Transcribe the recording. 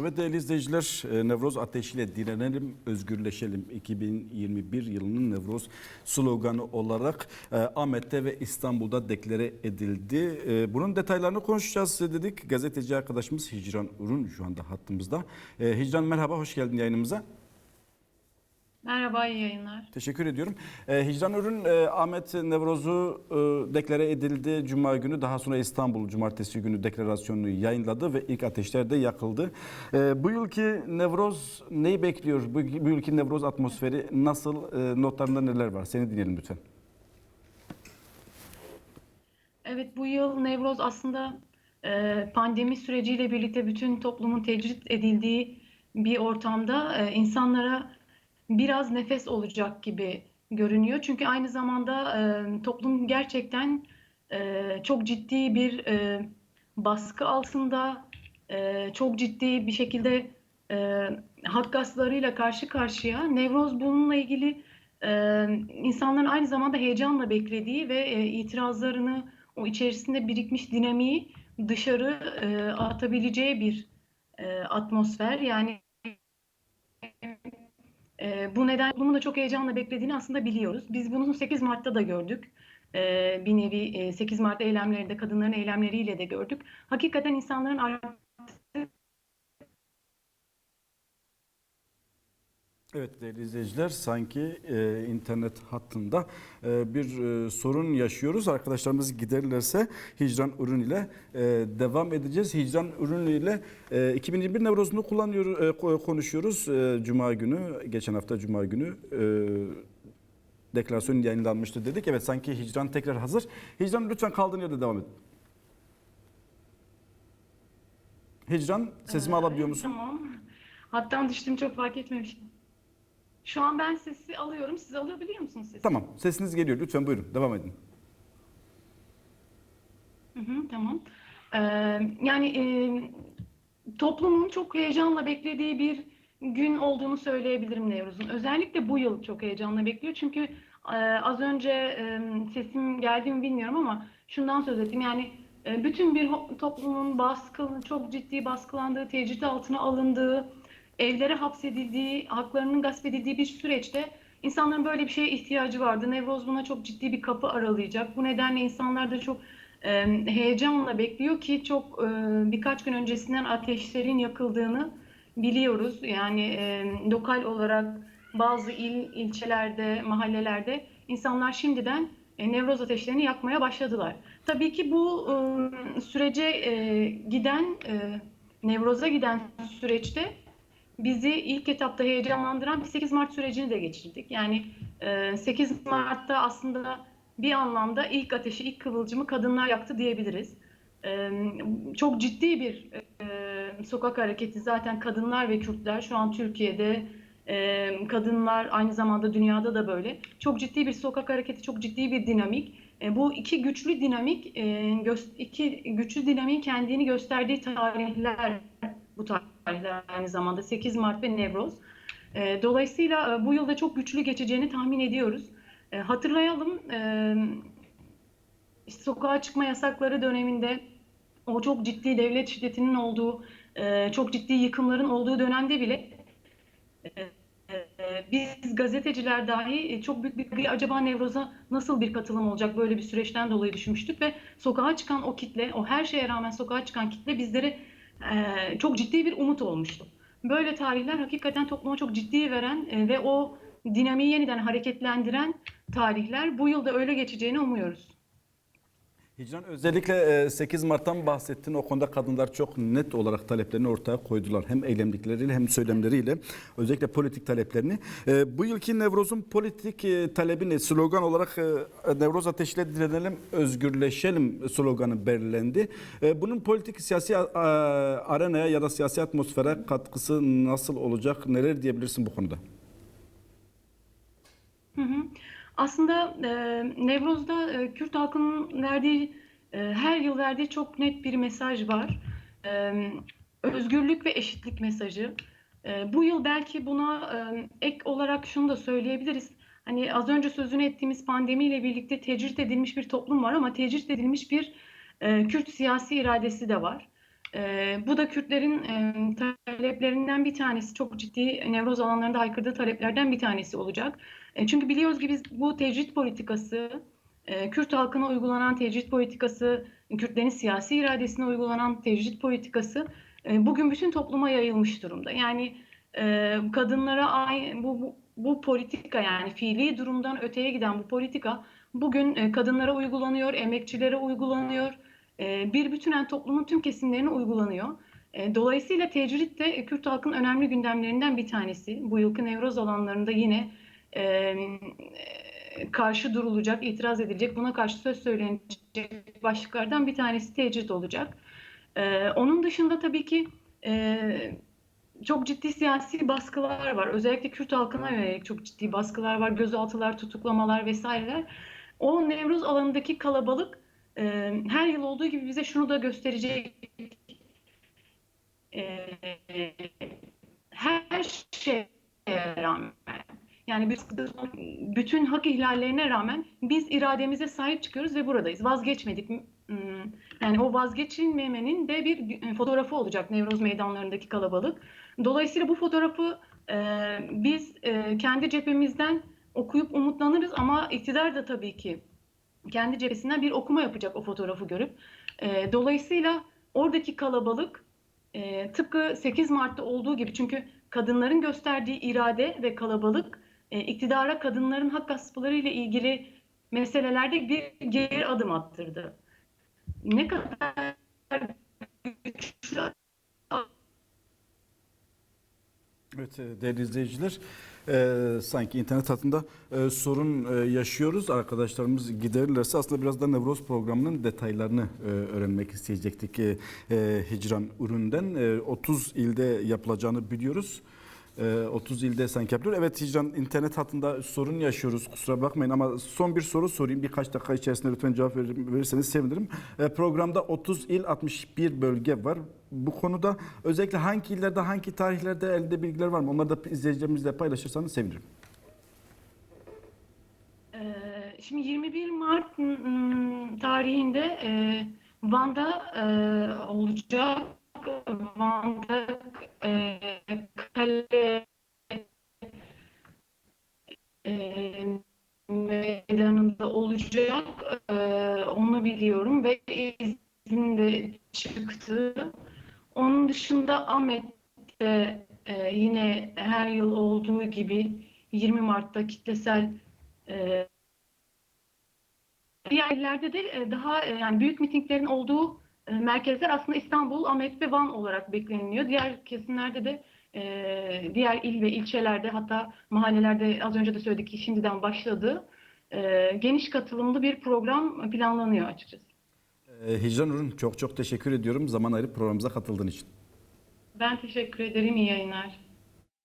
Evet değerli izleyiciler, e, Nevroz ateşiyle direnelim, özgürleşelim. 2021 yılının Nevroz sloganı olarak e, Ahmet'te ve İstanbul'da deklare edildi. E, Bunun detaylarını konuşacağız dedik. Gazeteci arkadaşımız Hicran Urun şu anda hattımızda. Hicran merhaba, hoş geldin yayınımıza. Merhaba, iyi yayınlar. Teşekkür ediyorum. E, Hicran Ürün, e, Ahmet Nevroz'u e, deklare edildi Cuma günü. Daha sonra İstanbul Cumartesi günü deklarasyonunu yayınladı ve ilk ateşler de yakıldı. E, bu yılki Nevroz neyi bekliyor? Bu, bu yılki Nevroz atmosferi nasıl? E, notlarında neler var? Seni dinleyelim lütfen. Evet, bu yıl Nevroz aslında e, pandemi süreciyle birlikte bütün toplumun tecrit edildiği bir ortamda e, insanlara biraz nefes olacak gibi görünüyor. Çünkü aynı zamanda e, toplum gerçekten e, çok ciddi bir e, baskı altında, e, çok ciddi bir şekilde e, hak gasplarıyla karşı karşıya. Nevroz bununla ilgili e, insanların aynı zamanda heyecanla beklediği ve e, itirazlarını o içerisinde birikmiş dinamiği dışarı e, atabileceği bir e, atmosfer. Yani e, bu neden toplumun da çok heyecanla beklediğini aslında biliyoruz. Biz bunu 8 Mart'ta da gördük. E, bir nevi e, 8 Mart eylemlerinde, kadınların eylemleriyle de gördük. Hakikaten insanların Evet değerli izleyiciler sanki e, internet hattında e, bir e, sorun yaşıyoruz. Arkadaşlarımız giderlerse Hicran Ürün ile e, devam edeceğiz. Hicran Ürün ile e, 2021 Nevroz'unu kullanıyor, e, ko- konuşuyoruz. E, Cuma günü, geçen hafta Cuma günü e, deklarasyon yayınlanmıştı dedik. Evet sanki Hicran tekrar hazır. Hicran lütfen kaldığın yerde devam edin. Hicran sesimi alabiliyor musun? Tamam. Hattan düştüm çok fark etmemişim. Şu an ben sesi alıyorum. Siz alabiliyor musunuz sesi? Tamam sesiniz geliyor. Lütfen buyurun devam edin. Hı hı, tamam. Ee, yani e, toplumun çok heyecanla beklediği bir gün olduğunu söyleyebilirim Nevruz'un. Özellikle bu yıl çok heyecanla bekliyor. Çünkü e, az önce e, sesim geldi mi bilmiyorum ama şundan söz ettim. Yani e, bütün bir toplumun baskı, çok ciddi baskılandığı, tecrit altına alındığı, evlere hapsedildiği, haklarının gasp edildiği bir süreçte insanların böyle bir şeye ihtiyacı vardı. Nevroz buna çok ciddi bir kapı aralayacak. Bu nedenle insanlar da çok e, heyecanla bekliyor ki çok e, birkaç gün öncesinden ateşlerin yakıldığını biliyoruz. Yani e, lokal olarak bazı il, ilçelerde, mahallelerde insanlar şimdiden e, Nevroz ateşlerini yakmaya başladılar. Tabii ki bu e, sürece e, giden, e, Nevroz'a giden süreçte bizi ilk etapta heyecanlandıran bir 8 Mart sürecini de geçirdik. Yani e, 8 Mart'ta aslında bir anlamda ilk ateşi, ilk kıvılcımı kadınlar yaktı diyebiliriz. E, çok ciddi bir e, sokak hareketi zaten kadınlar ve Kürtler şu an Türkiye'de e, kadınlar aynı zamanda dünyada da böyle. Çok ciddi bir sokak hareketi, çok ciddi bir dinamik. E, bu iki güçlü dinamik, e, iki güçlü dinamiğin kendini gösterdiği tarihler bu tarihler aynı zamanda 8 Mart ve Nevroz. E, dolayısıyla e, bu yılda çok güçlü geçeceğini tahmin ediyoruz. E, hatırlayalım, e, sokağa çıkma yasakları döneminde o çok ciddi devlet şiddetinin olduğu, e, çok ciddi yıkımların olduğu dönemde bile e, e, biz gazeteciler dahi çok büyük bir acaba Nevroz'a nasıl bir katılım olacak böyle bir süreçten dolayı düşünmüştük ve sokağa çıkan o kitle, o her şeye rağmen sokağa çıkan kitle bizlere çok ciddi bir umut olmuştu. Böyle tarihler hakikaten topluma çok ciddi veren ve o dinamiği yeniden hareketlendiren tarihler bu yılda öyle geçeceğini umuyoruz. Hicran özellikle e, 8 Mart'tan bahsettin. O konuda kadınlar çok net olarak taleplerini ortaya koydular. Hem eylemlikleriyle hem söylemleriyle. Özellikle politik taleplerini. E, Bu yılki Nevroz'un politik e, talebi ne? Slogan olarak e, Nevroz ateşiyle direnelim, özgürleşelim sloganı belirlendi. E, Bunun politik siyasi arenaya ya da siyasi atmosfere katkısı nasıl olacak? Neler diyebilirsin bu konuda? Hı hı. Aslında e, Nevroz'da e, Kürt halkının verdiği, e, her yıl verdiği çok net bir mesaj var. E, özgürlük ve eşitlik mesajı. E, bu yıl belki buna e, ek olarak şunu da söyleyebiliriz. Hani az önce sözünü ettiğimiz pandemiyle birlikte tecrit edilmiş bir toplum var ama tecrit edilmiş bir e, Kürt siyasi iradesi de var. E, bu da Kürtlerin e, taleplerinden bir tanesi çok ciddi nevroz alanlarında haykırdığı taleplerden bir tanesi olacak. E, çünkü biliyoruz ki biz bu tecrit politikası, e, Kürt halkına uygulanan tecrit politikası, Kürtlerin siyasi iradesine uygulanan tecrit politikası e, bugün bütün topluma yayılmış durumda. Yani e, kadınlara ay- bu, bu, bu politika yani fiili durumdan öteye giden bu politika bugün e, kadınlara uygulanıyor, emekçilere uygulanıyor, e, bir bütünen toplumun tüm kesimlerine uygulanıyor. E, Dolayısıyla tecrit de e, Kürt halkın önemli gündemlerinden bir tanesi. Bu yılki Nevroz alanlarında yine e, e, karşı durulacak, itiraz edilecek, buna karşı söz söylenecek başlıklardan bir tanesi tecrit olacak. E, Onun dışında tabii ki e, çok ciddi siyasi baskılar var. Özellikle Kürt halkına yönelik çok ciddi baskılar var. Gözaltılar, tutuklamalar vesaireler. O Nevruz alanındaki kalabalık e, her yıl olduğu gibi bize şunu da gösterecek. E, her şeye rağmen yani biz bütün hak ihlallerine rağmen biz irademize sahip çıkıyoruz ve buradayız. Vazgeçmedik. Hmm, Yani o vazgeçilmemenin de bir fotoğrafı olacak Nevroz meydanlarındaki kalabalık. Dolayısıyla bu fotoğrafı biz kendi cephemizden okuyup umutlanırız ama iktidar da tabii ki kendi cephesinden bir okuma yapacak o fotoğrafı görüp. E, dolayısıyla oradaki kalabalık e, tıpkı 8 Mart'ta olduğu gibi çünkü kadınların gösterdiği irade ve kalabalık e, iktidara kadınların hak gaspları ile ilgili meselelerde bir geri adım attırdı. Ne kadar güçlü Evet e, değerli izleyiciler e, sanki internet hattında e, sorun e, yaşıyoruz. Arkadaşlarımız giderirlerse aslında biraz da Nevroz programının detaylarını e, öğrenmek isteyecektik. E, e, Hicran üründen e, 30 ilde yapılacağını biliyoruz. E, 30 ilde sanki yapılıyor. Evet Hicran internet hattında sorun yaşıyoruz kusura bakmayın ama son bir soru sorayım. Birkaç dakika içerisinde lütfen cevap verir- verirseniz sevinirim. E, programda 30 il 61 bölge var. Bu konuda özellikle hangi illerde hangi tarihlerde elde bilgiler var mı? Onları da izleyicilerimizle paylaşırsanız sevinirim. Ee, Şimdi 21 Mart mm, tarihinde e, Van'da e, olacak. Van'da olacak. E, onu biliyorum ve izinde çıktı. Onun dışında Ahmet'te e, yine her yıl olduğu gibi 20 Mart'ta kitlesel e, diğer de e, daha e, yani büyük mitinglerin olduğu e, merkezler aslında İstanbul, Ahmet ve Van olarak bekleniliyor. Diğer kesimlerde de e, diğer il ve ilçelerde hatta mahallelerde az önce de söyledik ki şimdiden başladı. E, geniş katılımlı bir program planlanıyor açıkçası. E, Hicran Ürün çok çok teşekkür ediyorum zaman ayırıp programımıza katıldığın için. Ben teşekkür ederim. İyi yayınlar.